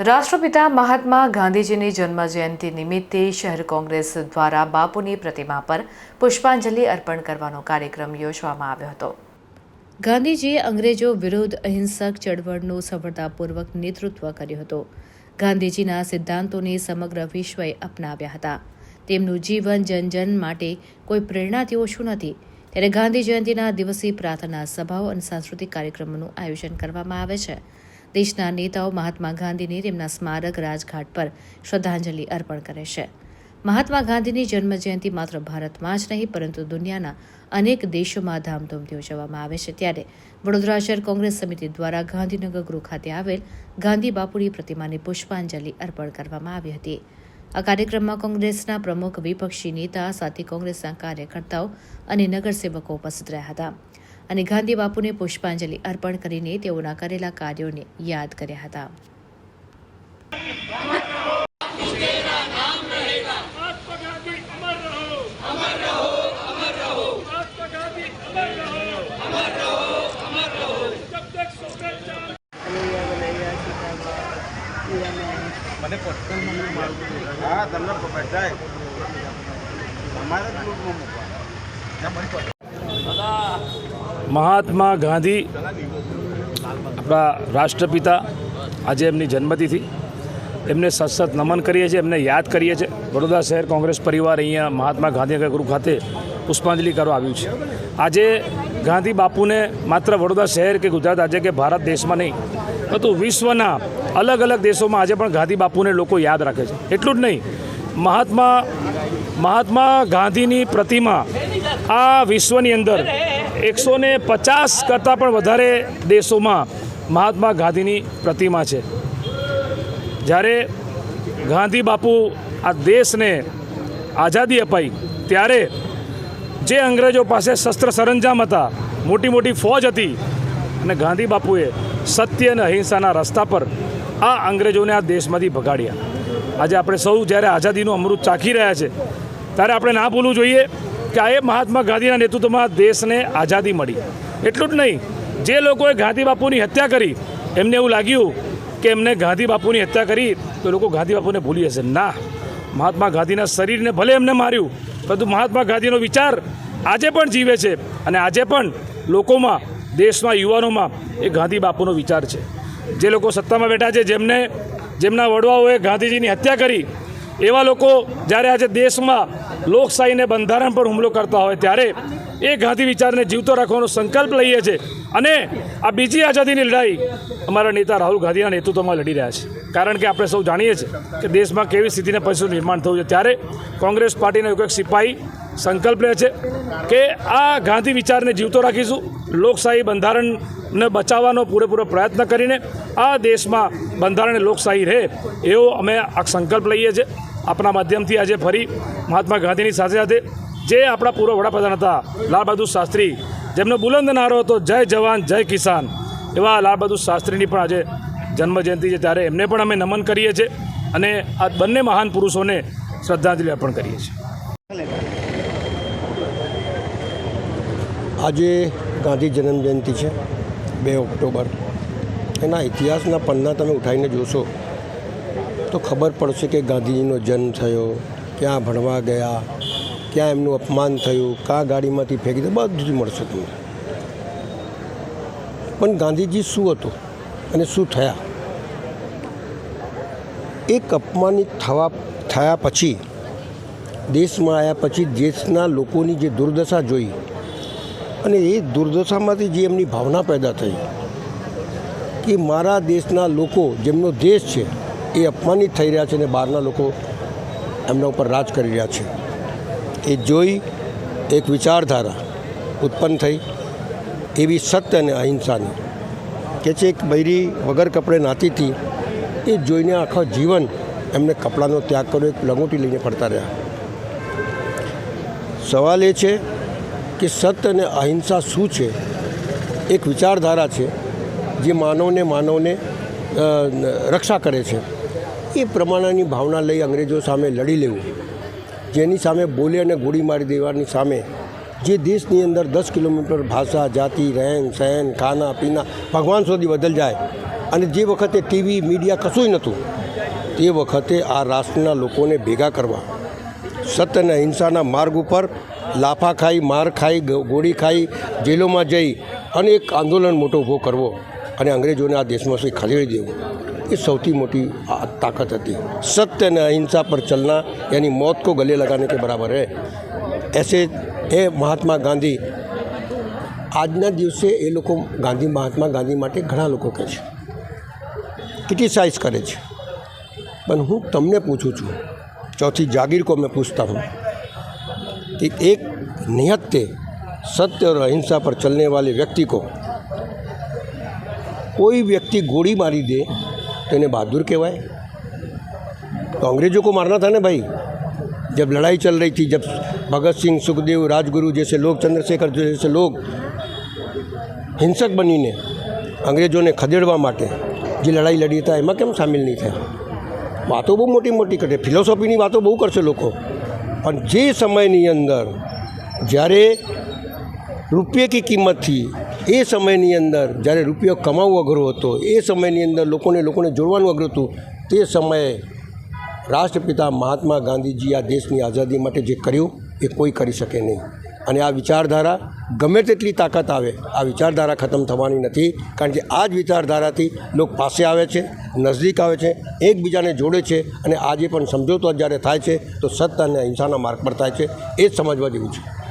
રાષ્ટ્રપિતા મહાત્મા ગાંધીજીની જન્મજયંતિ નિમિત્તે શહેર કોંગ્રેસ દ્વારા બાપુની પ્રતિમા પર પુષ્પાંજલિ અર્પણ કરવાનો કાર્યક્રમ યોજવામાં આવ્યો હતો. ગાંધીજીએ અંગ્રેજો વિરુદ્ધ અહિંસક ચળવળનું સફળતાપૂર્વક નેતૃત્વ કર્યું હતું. ગાંધીજીના સિદ્ધાંતોને સમગ્ર વિશ્વએ અપનાવ્યા હતા. તેમનું જીવન જન જન માટે કોઈ પ્રેરણાથી ઓછું નથી? ત્યારે ગાંધી જયંતિના દિવસે પ્રાર્થના સભાઓ અને સાંસ્કૃતિક કાર્યક્રમોનું આયોજન કરવામાં આવે છે. દેશના નેતાઓ મહાત્મા ગાંધીને તેમના સ્મારક રાજઘાટ પર શ્રદ્ધાંજલિ અર્પણ કરે છે. મહાત્મા ગાંધીની જન્મજયંતિ માત્ર ભારતમાં જ નહીં, પરંતુ દુનિયાના અનેક દેશોમાં ધામધૂમથી ઉજવવામાં આવે છે. ત્યારે વડોદરા શહેર કોંગ્રેસ સમિતિ દ્વારા ગાંધીનગર ગૃહ ખાતે આવેલ ગાંધી બાપુની પ્રતિમાને પુષ્પાંજલિ અર્પણ કરવામાં આવી હતી. આ કાર્યક્રમમાં કોંગ્રેસના પ્રમુખ વિપક્ષી નેતા, સાથે કોંગ્રેસના કાર્યકર્તાઓ અને નગરસેવકો ઉપસ્થિત રહ્યા હતા. અને ગાંધી બાપુને પુષ્પાંજલિ અર્પણ કરીને તેઓના કરેલા કાર્યોને યાદ કર્યા હતા. મને પટકણમાં મારું હા જ ગ્રુપમાં મૂકવા મહાત્મા ગાંધી આપણા રાષ્ટ્રપિતા આજે એમની જન્મતિથિ. એમને સતત નમન કરીએ છીએ, એમને યાદ કરીએ છીએ. વડોદરા શહેર કોંગ્રેસ પરિવાર અહીંયા મહાત્મા ગાંધીનગર ગૃહ ખાતે પુષ્પાંજલિ કરવા આવ્યું છે. આજે ગાંધી બાપુને માત્ર વડોદરા શહેર કે ગુજરાત આજે કે ભારત દેશમાં નહીં, પરંતુ વિશ્વના અલગ અલગ દેશોમાં આજે પણ ગાંધી બાપુને લોકો યાદ રાખે છે. એટલું જ નહીં, મહાત્મા મહાત્મા ગાંધીની પ્રતિમા આ વિશ્વની અંદર એકસો ને પચાસ કરતાં પણ વધારે દેશોમાં મહાત્મા ગાંધીની પ્રતિમા છે. જ્યારે ગાંધી બાપુ આ દેશને આઝાદી અપાઈ, ત્યારે જે અંગ્રેજો પાસે શસ્ત્ર સરંજામ હતા, મોટી મોટી ફોજ હતી અને ગાંધી બાપુએ સત્ય અને અહિંસાના રસ્તા પર આ અંગ્રેજોને આ દેશમાંથી ભગાડ્યા. આજે આપણે સૌ જ્યારે આઝાદીનું અમૃત ચાખી રહ્યા છે, ત્યારે આપણે ના ભૂલવું જોઈએ. કે આ એ મહાત્મા ગાંધીના નેતૃત્વમાં દેશને આઝાદી મળી. એટલું જ નહીં. જે લોકોએ ગાંધી બાપુની હત્યા કરી, એમને એવું લાગ્યું કે એમને ગાંધી બાપુની હત્યા કરી, તો લોકો ગાંધી બાપુને ભૂલી હશે ના. મહાત્મા ગાંધીના શરીરને ભલે એમને માર્યું, પરંતુ મહાત્મા ગાંધીનો વિચાર આજે પણ જીવે છે અને આજે પણ લોકોમાં, દેશમાં, યુવાનોમાં એ ગાંધી બાપુનો વિચાર છે. જે લોકો સત્તામાં બેઠા છે, જેમને, જેમના વડવાઓએ ગાંધીજીની હત્યા કરી, એવા લોકો જ્યારે આજે દેશમાં લોકશાહીને બંધારણ પર હુમલો કરતા હોય ત્યારે એ ગાંધી વિચારને જીવતો રાખવાનો સંકલ્પ લઈએ છે. અને આ બીજી આઝાદીની લડાઈ અમારા નેતા રાહુલ ગાંધીના નેતૃત્વમાં લડી રહ્યા છે. કારણ કે આપણે સૌ જાણીએ છીએ કે દેશમાં કેવી સ્થિતિને પરિસ્થિતિનું નિર્માણ થયું છે. ત્યારે કોંગ્રેસ પાર્ટીનો એક સિપાહી સંકલ્પ લે છે કે આ ગાંધી વિચારને જીવતો રાખીશું, લોકશાહી બંધારણને બચાવવાનો પૂરેપૂરો પ્રયત્ન કરીને આ દેશમાં બંધારણ લોકશાહી રહે એવો અમે આ સંકલ્પ લઈએ છીએ. આપણા માધ્યમથી આજે ફરી મહાત્મા ગાંધીની સાથે સાથે જે આપણા પૂર્વ વડાપ્રધાન હતા લાલ બહાદુર શાસ્ત્રી, જેમનો બુલંદ નારો હતો, જય જવાન, જય કિસાન એવા લાલ બહાદુર શાસ્ત્રીની પણ આજે જન્મજયંતિ છે. ત્યારે એમને પણ અમે નમન કરીએ છીએ અને આ બંને મહાન પુરુષોને શ્રદ્ધાંજલિ અર્પણ કરીએ છીએ. આજે ગાંધી જન્મજયંતિ છે, બે ઓક્ટોબર. એના ઇતિહાસના પન્ના તમે ઉઠાવીને જોશો તો ખબર પડશે કે ગાંધીજીનો જન્મ થયો, ક્યાં ભણવા ગયા, ક્યાં એમનું અપમાન થયું ક્યાં ગાડીમાંથી ફેંકી દે બધું જ મળશે તમને. પણ ગાંધીજી શું હતું અને શું થયા? એક અપમાનિત થવા, થયા પછી, દેશમાં આવ્યા પછી દેશના લોકોની જે દુર્દશા જોઈ અને એ દુર્દશામાંથી જે એમની ભાવના પેદા થઈ કે મારા દેશના લોકો, જેમનો દેશ છે એ અપમાનિત થઈ રહ્યા છે અને બહારના લોકો એમના ઉપર રાજ કરી રહ્યા છે. એ જોઈ એક વિચારધારા ઉત્પન્ન થઈ એવી સત્ય અને અહિંસાની કે છે એક બૈરી વગર કપડે નાતી હતી, એ જોઈને આખા જીવન એમને કપડાનો ત્યાગ કર્યો, એક લંગોટી લઈને ફરતા રહ્યા. સવાલ એ છે કે સત્ય અને અહિંસા શું છે? એક વિચારધારા છે જે માનવને માનવને રક્ષા કરે છે. એ પ્રમાણેની ભાવના લઈ અંગ્રેજો સામે લડી લેવું. જેની સામે બોલે અને ગોળી મારી દેવાની સામે જે દેશની અંદર દસ કિલોમીટર ભાષા, જાતિ રહેન સહેન, ખાના, પીના ભગવાન સુધી બદલ જાય અને જે વખતે ટીવી, મીડિયા કશું નહોતું, તે વખતે આ રાષ્ટ્રના લોકોને ભેગા કરવા સત્ય અને અહિંસાના માર્ગ ઉપર લાફા ખાઈ, માર ખાઈ ગોળી ખાઈ, જેલોમાં જઈ અને એક આંદોલન મોટો ઊભો કરવો અને અંગ્રેજોને આ દેશમાંથી ખદેડી દેવું. એ સૌથી મોટી આ તાકાત હતી સત્ય અને અહિંસા પર ચલના યાની મોત કો ગલે લગાને કે બરાબર હે એસે એ મહાત્મા ગાંધી આજના દિવસે એ લોકો ગાંધી મહાત્મા ગાંધી માટે ઘણા લોકો કહે છે ક્રિટિસાઇઝ કરે છે પણ હું તમને પૂછું છું चौथी जागीर को मैं पूछता हूँ कि एक निहत्ते सत्य और अहिंसा पर चलने वाले व्यक्ति को कोई व्यक्ति गोली मारी दे तो इन्हें बहादुर कहवाए तो अंग्रेज़ों को मारना था ना भाई जब लड़ाई चल रही थी जब भगत सिंह सुखदेव राजगुरु जैसे लोग चंद्रशेखर जैसे लोग હિંસક બનીને અંગ્રેજોને ખદેડવા માટે જે લડાઈ લડી હતા એમાં કેમ સામેલ નહીં થયા વાતો બહુ મોટી મોટી કરે ફિલોસોફીની વાતો બહુ કરશે લોકો પણ જે સમયની અંદર જ્યારે રૂપિયા કી કિંમતથી એ સમયની અંદર જ્યારે રૂપિયો કમાવવો અઘરો હતો, એ સમયની અંદર લોકોને લોકોને જોડવાનું અઘરું હતું, તે સમયે રાષ્ટ્રપિતા મહાત્મા ગાંધીજી આ દેશની આઝાદી માટે જે કર્યું, એ કોઈ કરી શકે નહીં. અને આ વિચારધારા ગમે તેટલી તાકાત આવે, આ વિચારધારા ખતમ થવાની નથી, કારણ કે આ જ વિચારધારાથી લોકો પાસે આવે છે, નજદીક આવે છે, એકબીજાને જોડે છે અને આજે પણ સમજોતો જ્યારે થાય છે, તો સત્ય અને અહિંસાના માર્ગ પર થાય છે, એ જ સમજવા જેવું છે.